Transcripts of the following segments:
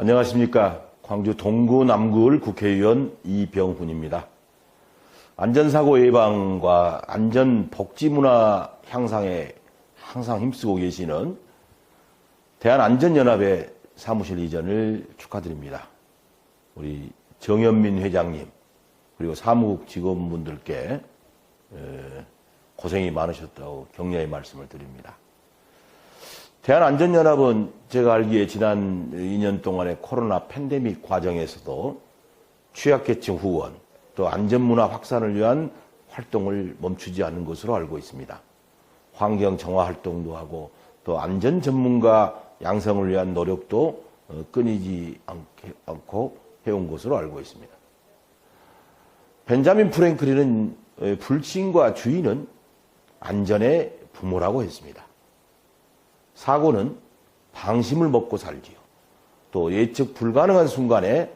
안녕하십니까. 광주 동구 남구을 국회의원 이병훈입니다. 안전사고 예방과 안전복지문화 향상에 항상 힘쓰고 계시는 대한안전연합의 사무실 이전을 축하드립니다. 우리 정현민 회장님, 그리고 사무국 직원분들께 에, 고생이 많으셨다고 격려의 말씀을 드립니다. 대한안전연합은 제가 알기에 지난 2년 동안의 코로나 팬데믹 과정에서도 취약계층 후원, 또 안전문화 확산을 위한 활동을 멈추지 않는 것으로 알고 있습니다. 환경 정화 활동도 하고 또 안전 전문가 양성을 위한 노력도 어, 끊이지 않고 해온 것으로 알고 있습니다. 벤자민 프랭클린은 어, 불신과 주의는 안전의 부모라고 했습니다. 사고는 방심을 먹고 살지요. 또 예측 불가능한 순간에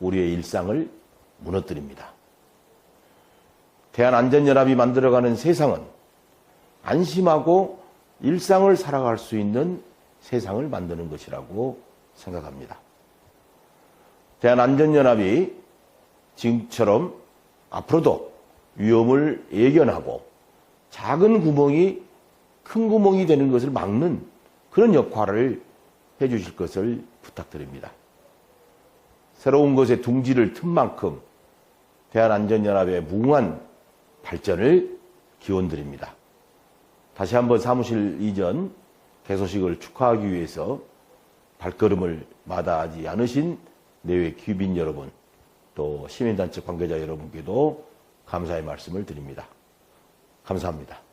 우리의 일상을 무너뜨립니다. 대한안전연합이 만들어가는 세상은 안심하고 일상을 살아갈 수 있는 세상을 만드는 것이라고 생각합니다. 대한안전연합이 지금처럼 앞으로도 위험을 예견하고 작은 구멍이 큰 구멍이 되는 것을 막는 그런 역할을 해 주실 것을 부탁드립니다. 새로운 것의 둥지를 튼 만큼 대한안전연합의 무궁한 발전을 기원드립니다. 다시 한번 사무실 이전 개소식을 축하하기 위해서 발걸음을 마다하지 않으신 내외 귀빈 여러분, 또 시민단체 관계자 여러분께도 감사의 말씀을 드립니다. 감사합니다.